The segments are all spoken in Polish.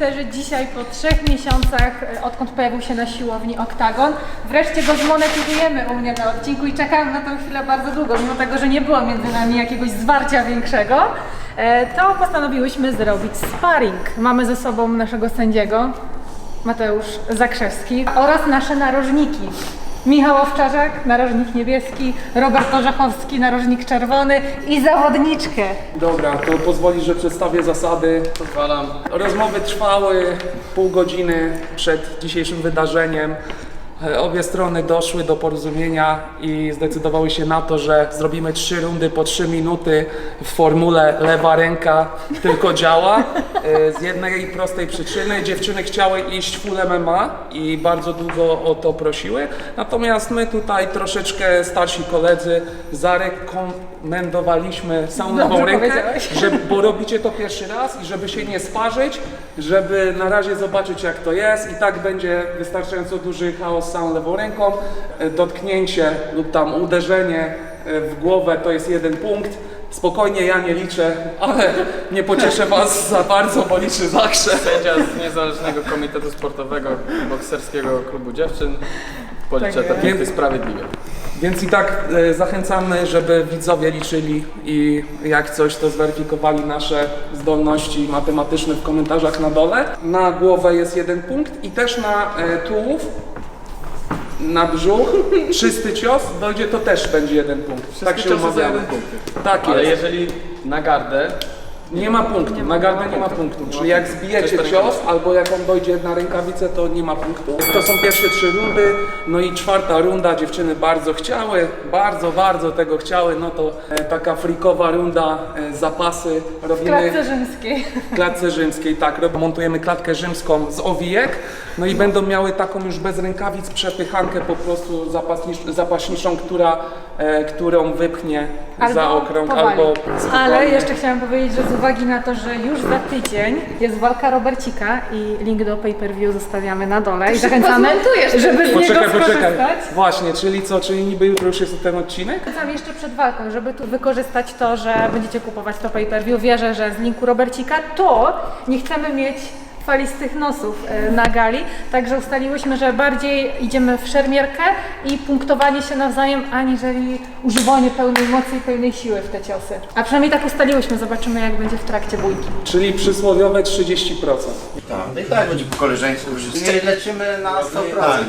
Lifterzy. Dzisiaj po trzech miesiącach, e, odkąd pojawił się na siłowni Oktagon, wreszcie go zmonetyzujemy u mnie na odcinku i czekałam na tę chwilę bardzo długo, mimo tego, że nie było między nami jakiegoś zwarcia większego. e, To postanowiłyśmy zrobić sparring. Mamy ze sobą naszego sędziego, Mateusz Zakrzewski oraz nasze narożniki. Michał Owczarzak, narożnik niebieski, Robert Orzechowski, narożnik czerwony i zawodniczkę. Dobra, to pozwoli, że przedstawię zasady. Pozwalam. Rozmowy trwały pół godziny przed dzisiejszym wydarzeniem. E, Obie strony doszły do porozumienia i zdecydowały się na to, że zrobimy trzy rundy po trzy minuty w formule lewa ręka tylko działa. E, Z jednej prostej przyczyny dziewczyny chciały iść full MMA i bardzo długo o to prosiły. Natomiast my tutaj troszeczkę starsi koledzy zarekomendowaliśmy samą lewą rękę, żeby, bo robicie to pierwszy raz i żeby się nie sparzyć, żeby na razie zobaczyć jak to jest i tak będzie wystarczająco duży chaos całą lewą ręką. E, Dotknięcie lub tam uderzenie e, w głowę to jest jeden punkt. Spokojnie, ja nie liczę, ale nie pocieszę Was za bardzo, bo liczy zawsze. Sędzia z Niezależnego Komitetu Sportowego Bokserskiego Klubu Dziewczyn policzę te punkty sprawiedliwie. Więc i tak e, zachęcamy, żeby widzowie liczyli i jak coś to zweryfikowali nasze zdolności matematyczne w komentarzach na dole. Na głowę jest jeden punkt i też na e, tułów, na brzuch, czysty cios, będzie to też będzie jeden punkt. tak się za umawiamy. jeden punkt. Tak Ale jest. jeżeli na gardę, Nie ma punktu, na gardę nie ma punktu. Czyli jak zbijecie cios albo jak on dojdzie na rękawicę, to nie ma punktu. To są pierwsze trzy rundy, no i czwarta runda, dziewczyny bardzo chciały, bardzo, bardzo tego chciały, no to e, taka frikowa runda, e, zapasy W robimy klatce rzymskiej. w klatce rzymskiej, tak, rob- montujemy klatkę rzymską z owijek, no i będą miały taką już bez rękawic przepychankę po prostu zapaśnicz- zapaśniczą, która, e, którą wypchnie za okrąg powali. albo Ale spokojnie. jeszcze chciałam powiedzieć, że z uwagi na to, że już za tydzień jest walka Robercika i link do pay-per-view zostawiamy na dole i zachęcamy, żeby z niego Poczekaj, poczekaj. skorzystać. Właśnie, czyli co, czyli niby jutro już jest ten odcinek? Zachęcam jeszcze przed walką, żeby tu wykorzystać to, że będziecie kupować to pay-per-view. Wierzę, że z linku Robercika to nie chcemy mieć falistych nosów e, na gali, także ustaliłyśmy, że bardziej idziemy w szermierkę i punktowanie się nawzajem, aniżeli używanie pełnej mocy i pełnej siły w te ciosy. A przynajmniej tak ustaliłyśmy, zobaczymy jak będzie w trakcie bójki. Czyli przysłowiowe 30%. Tak, no i tak będzie po koleżeńsku wszyscy. Nie leczymy na 100%.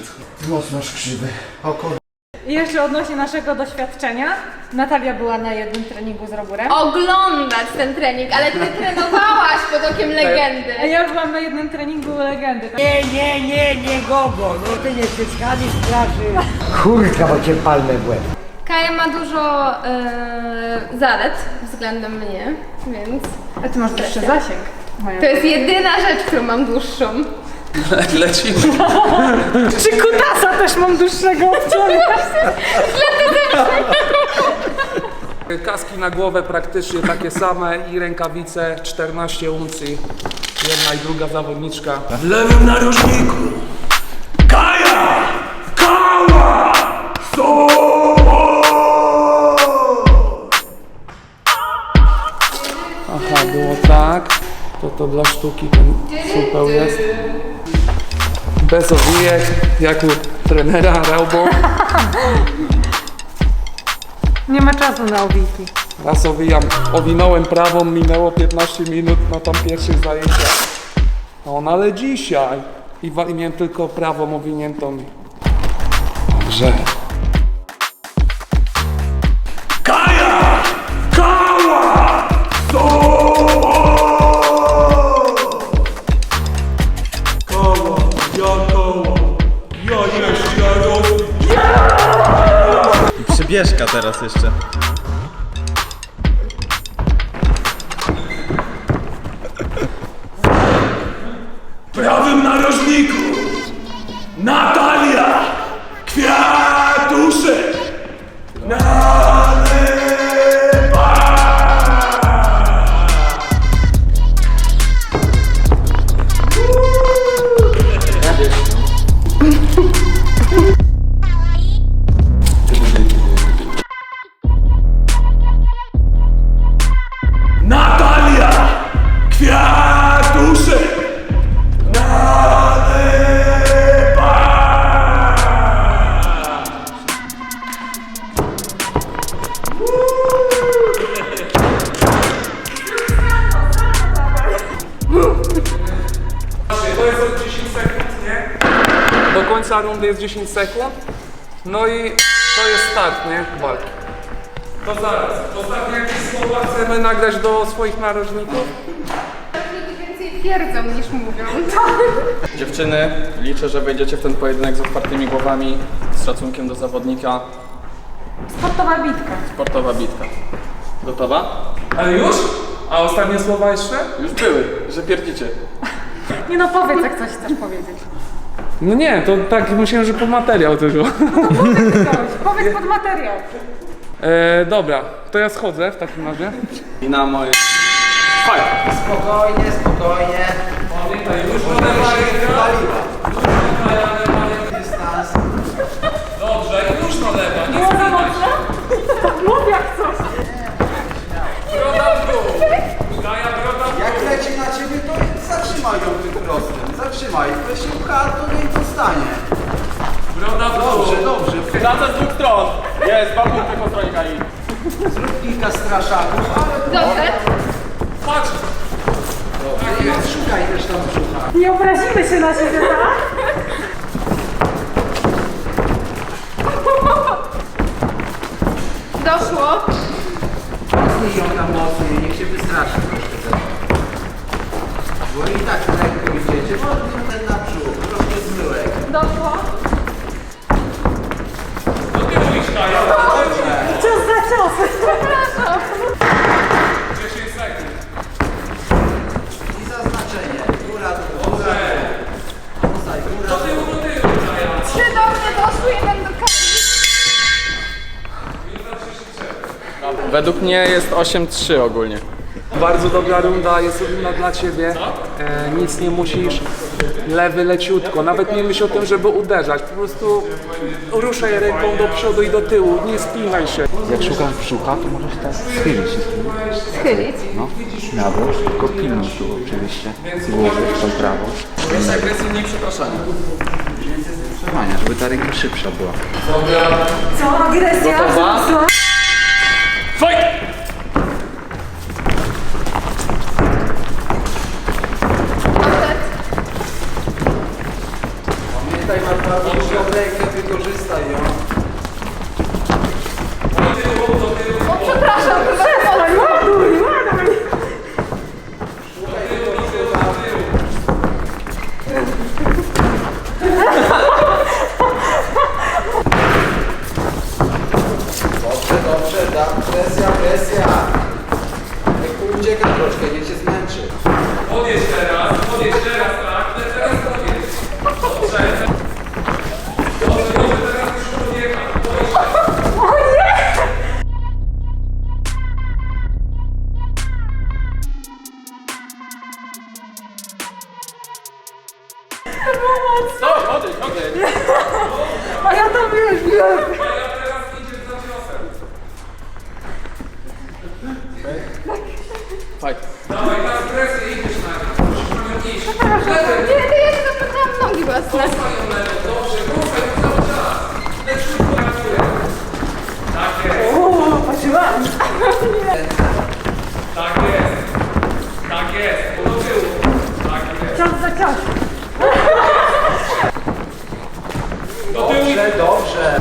Mocno szkrzywy. O. I jeszcze odnośnie naszego doświadczenia, Natalia była na jednym treningu z Roburem. Oglądać ten trening, ale ty trenowałaś pod okiem legendy. A ja już byłam na jednym treningu legendy. tak? Nie, nie, nie, nie gogo, no ty nie w klaszy. Kurka, bo cię palnę w łeb. Kaja ma dużo e, zalet względem mnie, więc A ty masz jeszcze zasięg. Moja to jest jedyna rzecz, którą mam dłuższą. Lecimy. Czy kutasa też mam dłuższego od ciebie? Kaski na głowę praktycznie takie same i rękawice 14 uncji. Jedna i druga zawodniczka. W lewym narożniku. Kaja! Kała! Aha, było tak. To to dla sztuki ten supeł jest. Bez owijek, jak u trenera Raubo. Nie ma czasu na owijki. Raz owijam, owinąłem prawą, minęło 15 minut na tam pierwszych zajęciach. On, ale dzisiaj. I, wa- i miałem tylko prawą owiniętą. Dobrze. Kała, ja jest Jarosław. Przybieżka teraz jeszcze. Jest 10 sekund. No i to jest start, nie? Walki. To zaraz. Ostatnie jakieś słowa chcemy nagrać do swoich narożników. Twierdzą niż mówią. Dziewczyny, liczę, że wejdziecie w ten pojedynek z otwartymi głowami, z szacunkiem do zawodnika. Sportowa bitka. Sportowa bitka. Gotowa? Ale już? A ostatnie słowa jeszcze? Już były, że pierdzicie. Nie no, powiedz jak coś chcesz powiedzieć. No nie, to tak myślałem, że pod materiał tylko. Coś, powiedz pod materiał. E, dobra, to ja schodzę w takim razie. I na moje... Fight! Spokojnie, spokojnie. Pamiętaj, już Paliła. Dystans. Dobrze, już na lewa. Nie Było za mocno? Mów jak coś. Broda w dół. Gaja, broda w Jak dół. leci na ciebie, to zatrzymaj ją tym prostym. Zatrzymaj. Jak się pcha, to niech zostanie. Broda w. Dobrze, dobrze. Wraca z dwóch stron! Jest, dwa punkty po stronie Gali. Zrób kilka straszaków, ale Dobrze. Patrz. dobrze. I odszukaj też tam brzucha. Nie obrazimy się na siebie, tak? Doszło. Mocniej ją tam mocniej, niech się wystraszy troszkę też. Bo i tak lekko idziecie, bo ten na. Doszło. Do tyłu iść, Gaja. Cios za cios. 10 sekund. I zaznaczenie. Góra, dół, góra, dół. Zostaj, góra, Do dół. tyłu, do tyłu, Gaja. Trzy do mnie doszły, jeden do Kali. Według mnie jest 8-3 ogólnie. Bardzo dobra runda, jest runda dla Ciebie. E, nic nie musisz. Lewy leciutko, nawet nie myśl o tym, żeby uderzać. Po prostu ruszaj ręką do przodu i do tyłu, nie spinaj się. Jak szukasz brzucha, to możesz tak schylić się. Schylić. No, na bok, tylko pilnuj tu oczywiście. Głowy, tą prawą. Jest agresywnie i przepraszanie. Trzymania, żeby ta ręka szybsza była. Co? Agresja? Gotowa? Fight! Bardzo Co? Odejdź, odejdź. A ja to wiesz, wiem. Gaja, teraz idziesz za ciosem. Fight. Dawaj, teraz presję, idziesz na nią. Musisz na nią iść. Lewy, Nie, to ja się zapytałam nogi własne. Zostań ją lewo, dobrze, ruszaj ją cały czas. Leciutko pracuje. Tak jest. O, patrzyłam. Tak jest. Tak jest. Do tyłu. Tak jest. Cios za cios. Do tyłu Dobrze, dobrze.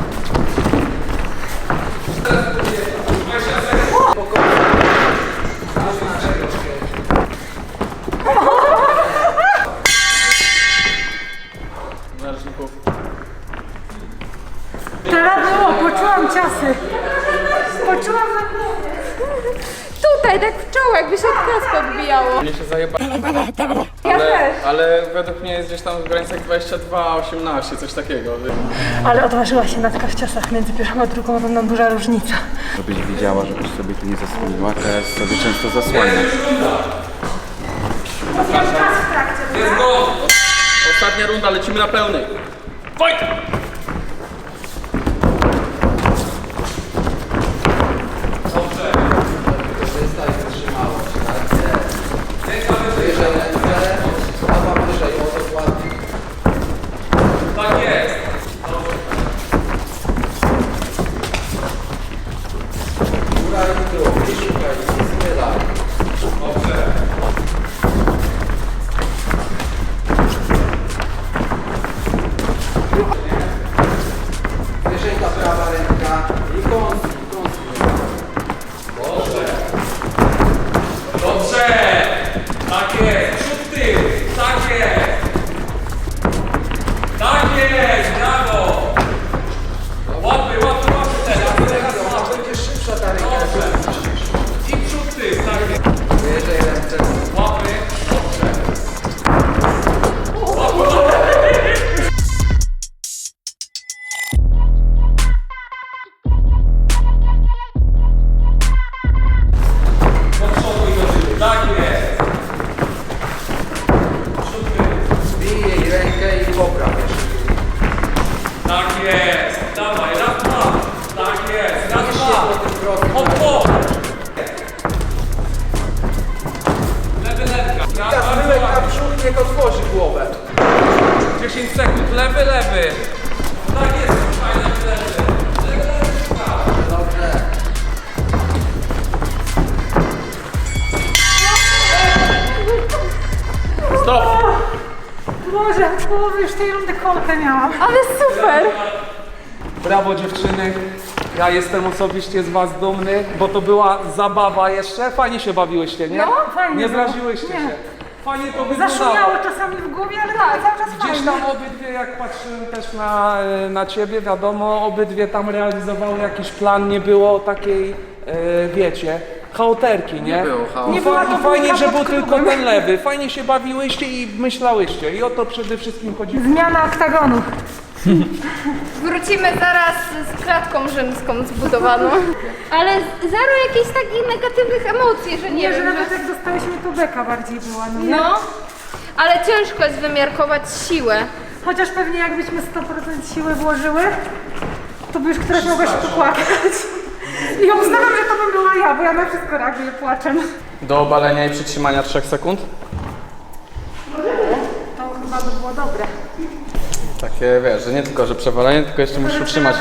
Teraz było, poczułam ciosy. Poczułam na głowie. Tutaj, tak w czoło, jakby się od klas podbijało. Mnie się zajeba... Ja Ale, też. ale według mnie jest gdzieś tam w granicach 22-18, coś takiego. Ale odważyła się Natka w ciosach między pierwszą a drugą, będą duża różnica. Żebyś wiedziała, żebyś sobie tu nie zasłoniła, teraz sobie często gol. Ostatnia runda, lecimy na pełny. Fight! Rundy kolkę miałam. Ale super! Brawo dziewczyny. Ja jestem osobiście z was dumny, bo to była zabawa jeszcze. Fajnie się bawiłyście, nie? No, fajnie Nie było. zraziłyście Nie. się. Fajnie to wyglądało. Zaszumiało czasami w głowie, ale tak, cały czas Gdzieś fajnie. tam obydwie, jak patrzyłem też na, na ciebie, wiadomo, obydwie tam realizowały jakiś plan, nie było takiej, e, wiecie, chaoterki, nie? Nie było chaosu. Nie to fajnie, że był tylko ten lewy. Fajnie się bawiłyście i myślałyście. I o to przede wszystkim chodziło. Zmiana oktagonu. Wrócimy zaraz z klatką rzymską zbudowaną. Ale zero jakichś takich negatywnych emocji, że nie, Nie, że wiem, nawet że... jak dostałyśmy, to beka bardziej była, no nie? No, ale ciężko jest wymiarkować siłę. Chociaż pewnie jakbyśmy 100% siły włożyły, to by już któraś mogła się popłakać. I uznałam, że to bym była ja, bo ja na wszystko reaguję płaczem. Do obalenia i przytrzymania 3 sekund. To chyba by było dobre. Takie wiesz, że nie tylko, że przewalenie, tylko jeszcze musisz utrzymać.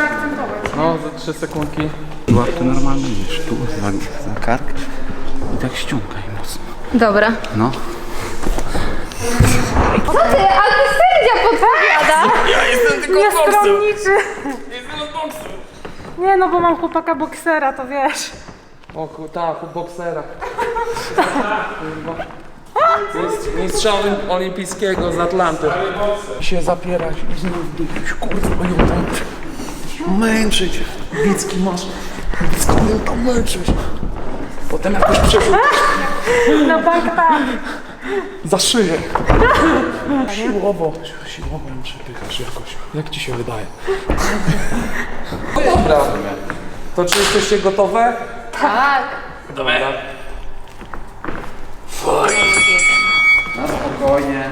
No, za 3 sekundki. Łap to normalnie, wiesz, tu za, za kark i tak ściągaj mocno. Dobra. No. Co ty? Ale ty sędzia podpowiada! Nie stronniczy. Nie no, bo mam chłopaka boksera, to wiesz. O ku- tak, u boksera. Mistrz- Mistrza olim- olimpijskiego z Atlanty. Się zapierać i znów dychać, kurwa, ją tam męczyć. Bicki masz, bicką ją tam męczyć. Potem jakoś przerzuć Na bank tak. za szyję. Siłowo, siłowo ją przepychasz jakoś. Jak ci się wydaje? Dobra. To czy jesteście gotowe? Tak. Na spokojnie.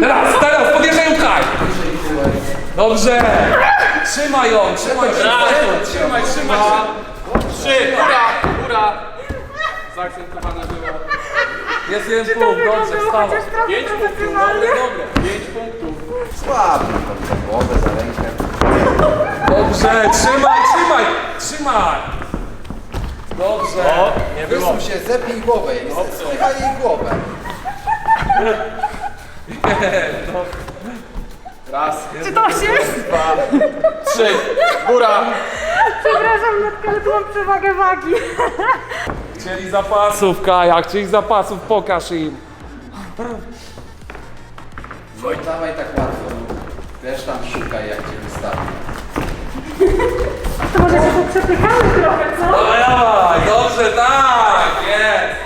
Teraz, teraz, podjeżdżaj ją pchaj! Dobrze! Trzymaj ją, trzymaj, trzymaj, trzymaj, trzymaj. Trzy, góra, góra. Zaakcentowane było. Jest jeden punkt, dobrze, wstawaj. Pięć punktów, dobre, dobre. Pięć punktów. Słabo głowę, za rękę. Dobrze, trzymaj, trzymaj, trzymaj. Dobrze. Wysuń się, zepnij głowę. Spychaj jej głowę. Raz, Czy to się? dwa, trzy, góra. Przepraszam, Natka, ale tu mam przewagę wagi. Chcieli zapasów, Kaja, chcieli zapasów, pokaż im. Nie dawaj tak łatwo. Wiesz tam szukaj jak cię wystawi. To może się poprzepychamy trochę, co? No dawaj, dobrze, tak, jest.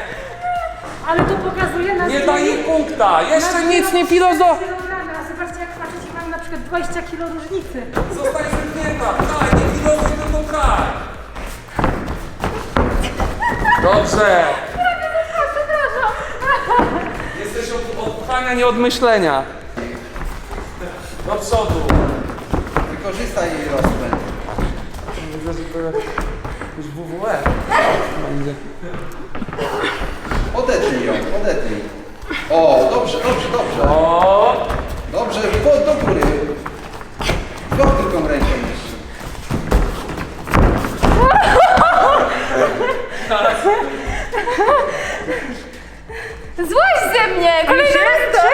Ale to pokazuje nas... Nie daj jej punkta, jeszcze nic nie filozof. a zobaczcie jak patrzycie, mamy na przykład 20 kilo różnicy. Zostań zamknięta, tak, nie filozof, tylko kraj. Dobrze. Jesteś od, od pchania, nie od myślenia. Do przodu. Wykorzystaj jej rozpęd. Że to jakiś WWE. Będzie. Odetnij ją, odetnij. O, dobrze, dobrze, dobrze. O, Dobrze, po, do góry. Do drugą ręką jeszcze. Złość ze mnie! Kolejny raz to!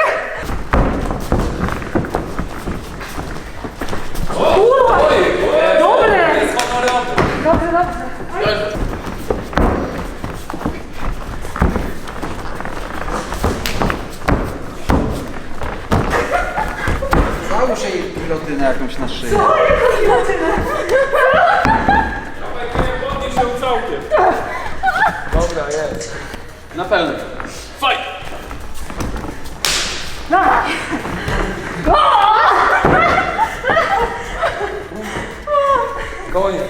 Pilotynę jakąś na szyję. Podnieś się całkiem. Dobra, jest. Na pełny. Fight! Dawaj. Koniec.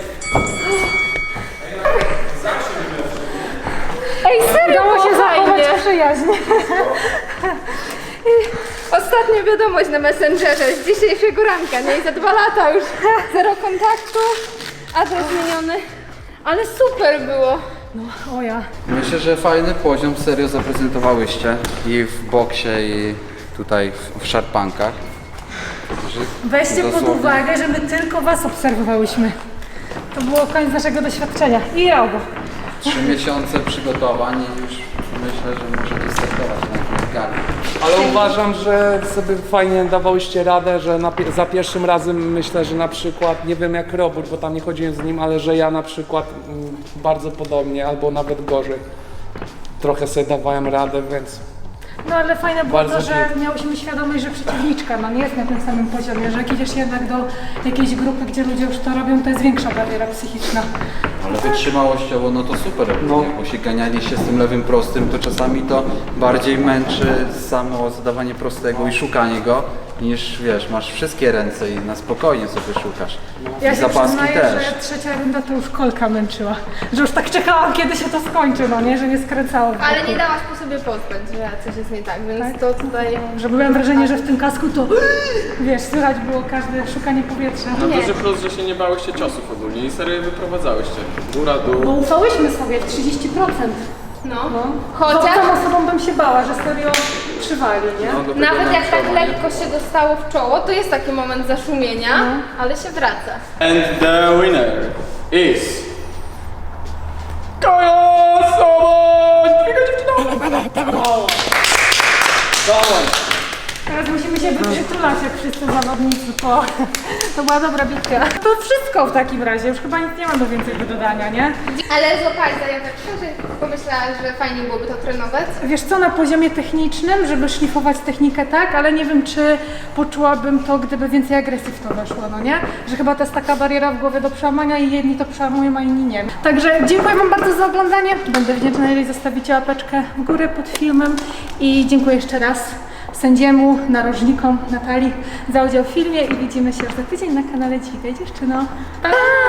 Ej, serio Udało się było zachować fajnie. przyjaźń. Ostatnia wiadomość na Messengerze z dzisiejszego ranka, nie? I za dwa lata już zero kontaktu, adres zmieniony. Ale super było. O ja. Myślę, że fajny poziom serio zaprezentowałyście i w boksie i tutaj w, w szarpankach. Że Weźcie pod dosłownie- uwagę, że my tylko Was obserwowałyśmy. To było koniec naszego doświadczenia. I robo. Trzy miesiące przygotowań i już myślę, że możecie startować Ale uważam, że sobie fajnie dawałyście radę, że na, za pierwszym razem myślę, że na przykład, nie wiem jak Robert, bo tam nie chodziłem z nim, ale że ja na przykład mm, bardzo podobnie, albo nawet gorzej. Trochę sobie dawałem radę, więc No ale fajne było Bardzo to, że miałyśmy świadomość, że przeciwniczka no, nie jest na tym samym poziomie, że jak idziesz jednak do jakiejś grupy, gdzie ludzie już to robią, to jest większa bariera psychiczna. Ale wytrzymałościowo, no to super, no. bo się ganialiście z tym lewym prostym, to czasami to bardziej męczy samo zadawanie prostego i szukanie go, niż wiesz, masz wszystkie ręce i na spokojnie sobie szukasz. Ja I się zapaski przyznaję, też. że trzecia runda to już kolka męczyła. Że już tak czekałam, kiedy się to skończy, no nie, że nie skręcało. Ale nie dałaś po sobie poznać, że coś jest nie tak, więc to tutaj... Że miałam wrażenie, że w tym kasku to wiesz, słychać było każde szukanie powietrza. No duży plus, że się nie bałyście ciosów ogólnie i serio je wyprowadzałyście. Góra, Bo dół. ufałyśmy sobie 30%. No. No. Chociaż Tą osobą bym się bała, że serio przywali, nie? No, do tego nawet jak tak nie? lekko się dostało w czoło, to jest taki moment zaszumienia, ale się wraca. And the winner is... Kaja Soboń! Teraz musimy się przytulać jak wszyscy zawodnicy, bo to była dobra bitka. To wszystko w takim razie, już chyba nic nie mamy więcej do dodania, nie? Ale złapałeś zajaweczkę, że pomyślałaś, że fajnie byłoby to trenować? Wiesz co, na poziomie technicznym, żeby szlifować technikę tak, ale nie wiem, czy poczułabym to, gdyby więcej agresji w to weszło, no nie? Że chyba to jest taka bariera w głowie do przełamania i jedni to przełamują, a inni nie. Także dziękuję Wam bardzo za oglądanie. Będę wdzięczna, jeżeli zostawicie łapeczkę w górę pod filmem i dziękuję jeszcze raz sędziemu, narożnikom Natalii za udział w filmie i widzimy się za tydzień na kanale Dźwigaj Dziewczyno. Pa!